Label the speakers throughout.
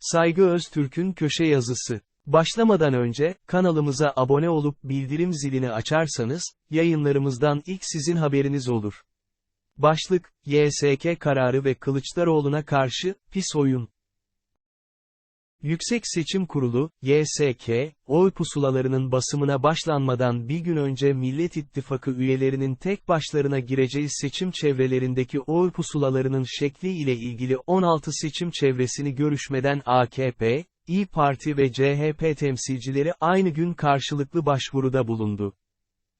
Speaker 1: Saygı Öztürk'ün köşe yazısı. Başlamadan önce, kanalımıza abone olup bildirim zilini açarsanız, yayınlarımızdan ilk sizin haberiniz olur. Başlık, YSK kararı ve Kılıçdaroğlu'na karşı, pis oyun. Yüksek Seçim Kurulu, YSK, oy pusulalarının basımına başlanmadan bir gün önce Millet İttifakı üyelerinin tek başlarına gireceği seçim çevrelerindeki oy pusulalarının şekli ile ilgili 16 seçim çevresini görüşmeden AKP, İyi Parti ve CHP temsilcileri aynı gün karşılıklı başvuruda bulundu.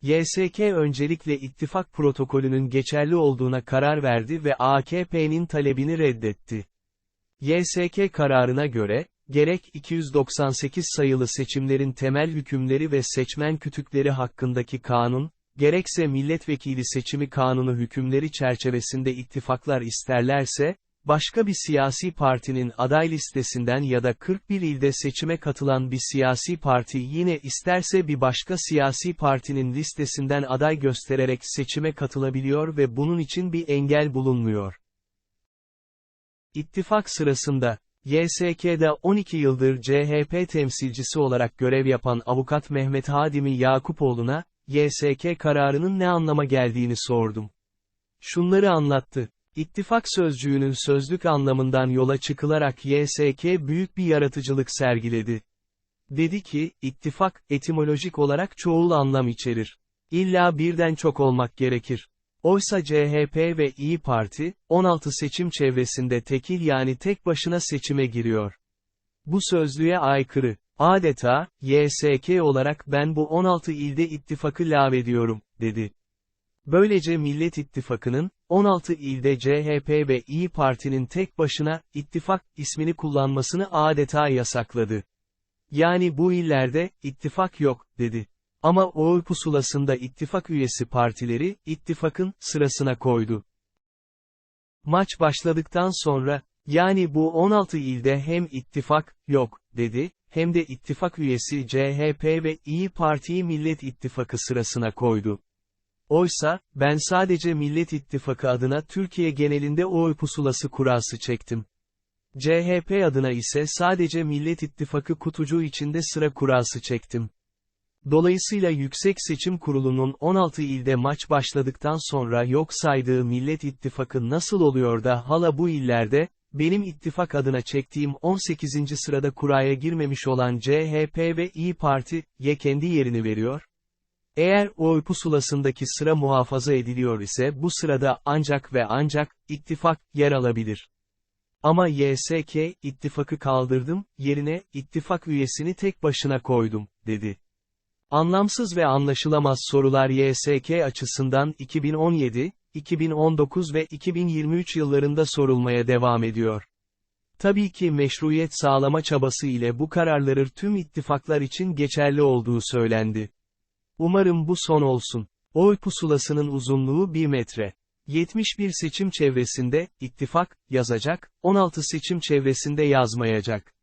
Speaker 1: YSK öncelikle ittifak protokolünün geçerli olduğuna karar verdi ve AKP'nin talebini reddetti. YSK kararına göre, gerek 298 sayılı seçimlerin temel hükümleri ve seçmen kütükleri hakkındaki kanun, gerekse milletvekili seçimi kanunu hükümleri çerçevesinde ittifaklar isterlerse, başka bir siyasi partinin aday listesinden ya da 41 ilde seçime katılan bir siyasi parti yine isterse bir başka siyasi partinin listesinden aday göstererek seçime katılabiliyor ve bunun için bir engel bulunmuyor. İttifak sırasında, YSK'da 12 yıldır CHP temsilcisi olarak görev yapan avukat Mehmet Hadimi Yakupoğlu'na, YSK kararının ne anlama geldiğini sordum. Şunları anlattı. İttifak sözcüğünün sözlük anlamından yola çıkılarak YSK büyük bir yaratıcılık sergiledi. Dedi ki, ittifak, etimolojik olarak çoğul anlam içerir. İlla birden çok olmak gerekir. Oysa CHP ve İyi Parti, 16 seçim çevresinde tekil yani tek başına seçime giriyor. Bu sözlüğe aykırı. Adeta, YSK olarak ben bu 16 ilde ittifakı lağvediyorum, dedi. Böylece Millet İttifakı'nın, 16 ilde CHP ve İyi Parti'nin tek başına, ittifak, ismini kullanmasını adeta yasakladı. Yani bu illerde, ittifak yok, dedi. Ama oy pusulasında ittifak üyesi partileri, ittifakın, sırasına koydu. Maç başladıktan sonra, yani bu 16 ilde hem ittifak, yok, dedi, hem de ittifak üyesi CHP ve İyi Parti'yi Millet İttifakı sırasına koydu. Oysa, ben sadece Millet İttifakı adına Türkiye genelinde oy pusulası kurası çektim. CHP adına ise sadece Millet İttifakı kutucuğu içinde sıra kurası çektim. Dolayısıyla Yüksek Seçim Kurulu'nun 16 ilde maç başladıktan sonra yok saydığı Millet İttifakı nasıl oluyor da hala bu illerde, benim ittifak adına çektiğim 18. sırada kuraya girmemiş olan CHP ve İyi Parti, ye kendi yerini veriyor? Eğer oy pusulasındaki sıra muhafaza ediliyor ise bu sırada ancak ve ancak, ittifak, yer alabilir. Ama YSK, ittifakı kaldırdım, yerine, ittifak üyesini tek başına koydum, dedi. Anlamsız ve anlaşılamaz sorular YSK açısından 2017, 2019 ve 2023 yıllarında sorulmaya devam ediyor. Tabii ki meşruiyet sağlama çabası ile bu kararları tüm ittifaklar için geçerli olduğu söylendi. Umarım bu son olsun. Oy pusulasının uzunluğu 1 metre. 71 seçim çevresinde, ittifak, yazacak, 16 seçim çevresinde yazmayacak.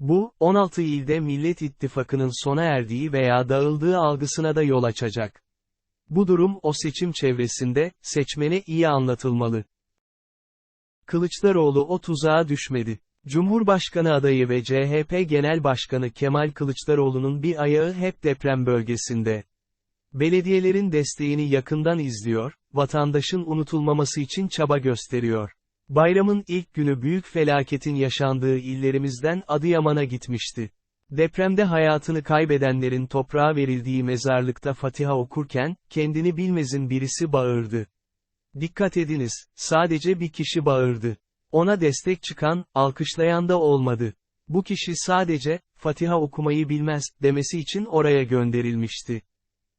Speaker 1: Bu, 16 ilde Millet İttifakı'nın sona erdiği veya dağıldığı algısına da yol açacak. Bu durum o seçim çevresinde, seçmene iyi anlatılmalı. Kılıçdaroğlu o tuzağa düşmedi. Cumhurbaşkanı adayı ve CHP Genel Başkanı Kemal Kılıçdaroğlu'nun bir ayağı hep deprem bölgesinde. Belediyelerin desteğini yakından izliyor, vatandaşın unutulmaması için çaba gösteriyor. Bayramın ilk günü büyük felaketin yaşandığı illerimizden Adıyaman'a gitmişti. Depremde hayatını kaybedenlerin toprağa verildiği mezarlıkta Fatiha okurken, kendini bilmezin birisi bağırdı. Dikkat ediniz, sadece bir kişi bağırdı. Ona destek çıkan, alkışlayan da olmadı. Bu kişi sadece, Fatiha okumayı bilmez, demesi için oraya gönderilmişti.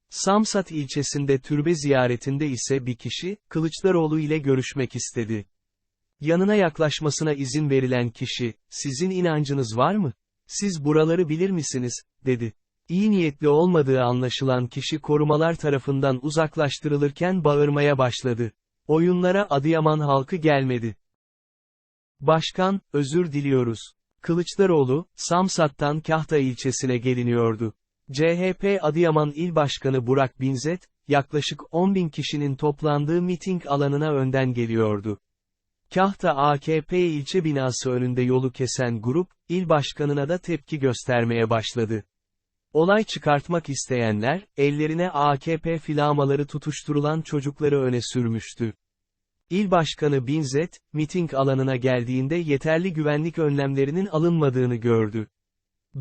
Speaker 1: Samsat ilçesinde türbe ziyaretinde ise bir kişi, Kılıçdaroğlu ile görüşmek istedi. Yanına yaklaşmasına izin verilen kişi, sizin inancınız var mı? Siz buraları bilir misiniz, dedi. İyi niyetli olmadığı anlaşılan kişi korumalar tarafından uzaklaştırılırken bağırmaya başladı. Oyunlara Adıyaman halkı gelmedi. Başkan, özür diliyoruz. Kılıçdaroğlu, Samsat'tan Kahta ilçesine geliniyordu. CHP Adıyaman İl Başkanı Burak Binzet, yaklaşık 10 bin kişinin toplandığı miting alanına önden geliyordu. Kahta AKP ilçe binası önünde yolu kesen grup, il başkanına da tepki göstermeye başladı. Olay çıkartmak isteyenler, ellerine AKP filamaları tutuşturulan çocukları öne sürmüştü. İl Başkanı Binzet, miting alanına geldiğinde yeterli güvenlik önlemlerinin alınmadığını gördü.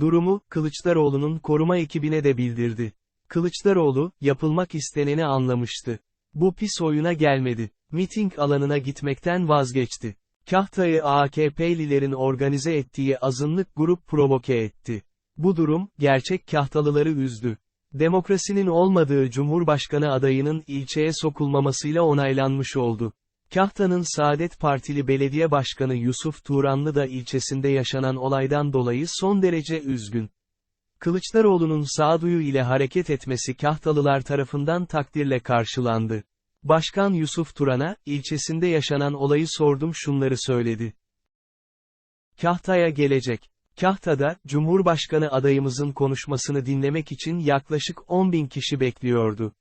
Speaker 1: Durumu, Kılıçdaroğlu'nun koruma ekibine de bildirdi. Kılıçdaroğlu, yapılmak isteneni anlamıştı. Bu pis oyuna gelmedi. Miting alanına gitmekten vazgeçti. Kahta'yı AKP'lilerin organize ettiği azınlık grup provoke etti. Bu durum, gerçek Kahtalıları üzdü. Demokrasinin olmadığı Cumhurbaşkanı adayının ilçeye sokulmamasıyla onaylanmış oldu. Kahta'nın Saadet Partili Belediye Başkanı Yusuf Turanlı da ilçesinde yaşanan olaydan dolayı son derece üzgün. Kılıçdaroğlu'nun sağduyu ile hareket etmesi Kahtalılar tarafından takdirle karşılandı. Başkan Yusuf Turan'a, ilçesinde yaşanan olayı sordum şunları söyledi. Kahta'ya gelecek. Kahta'da, Cumhurbaşkanı adayımızın konuşmasını dinlemek için yaklaşık 10 bin kişi bekliyordu.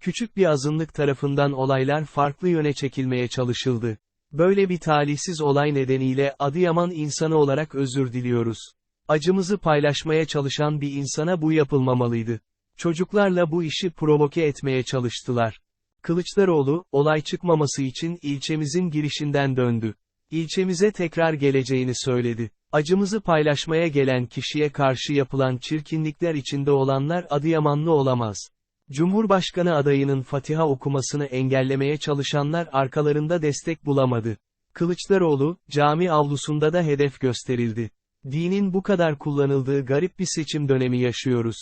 Speaker 1: Küçük bir azınlık tarafından olaylar farklı yöne çekilmeye çalışıldı. Böyle bir talihsiz olay nedeniyle Adıyaman insanı olarak özür diliyoruz. Acımızı paylaşmaya çalışan bir insana bu yapılmamalıydı. Çocuklarla bu işi provoke etmeye çalıştılar. Kılıçdaroğlu, olay çıkmaması için ilçemizin girişinden döndü. İlçemize tekrar geleceğini söyledi. Acımızı paylaşmaya gelen kişiye karşı yapılan çirkinlikler içinde olanlar Adıyamanlı olamaz. Cumhurbaşkanı adayının Fatiha okumasını engellemeye çalışanlar arkalarında destek bulamadı. Kılıçdaroğlu, cami avlusunda da hedef gösterildi. Dinin bu kadar kullanıldığı garip bir seçim dönemi yaşıyoruz.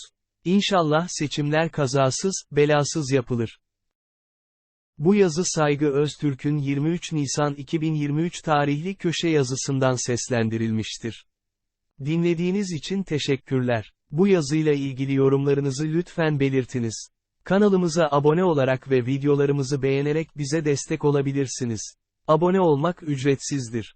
Speaker 1: İnşallah seçimler kazasız, belasız yapılır. Bu yazı Saygı Öztürk'ün 23 Nisan 2023 tarihli köşe yazısından seslendirilmiştir. Dinlediğiniz için teşekkürler. Bu yazıyla ilgili yorumlarınızı lütfen belirtiniz. Kanalımıza abone olarak ve videolarımızı beğenerek bize destek olabilirsiniz. Abone olmak ücretsizdir.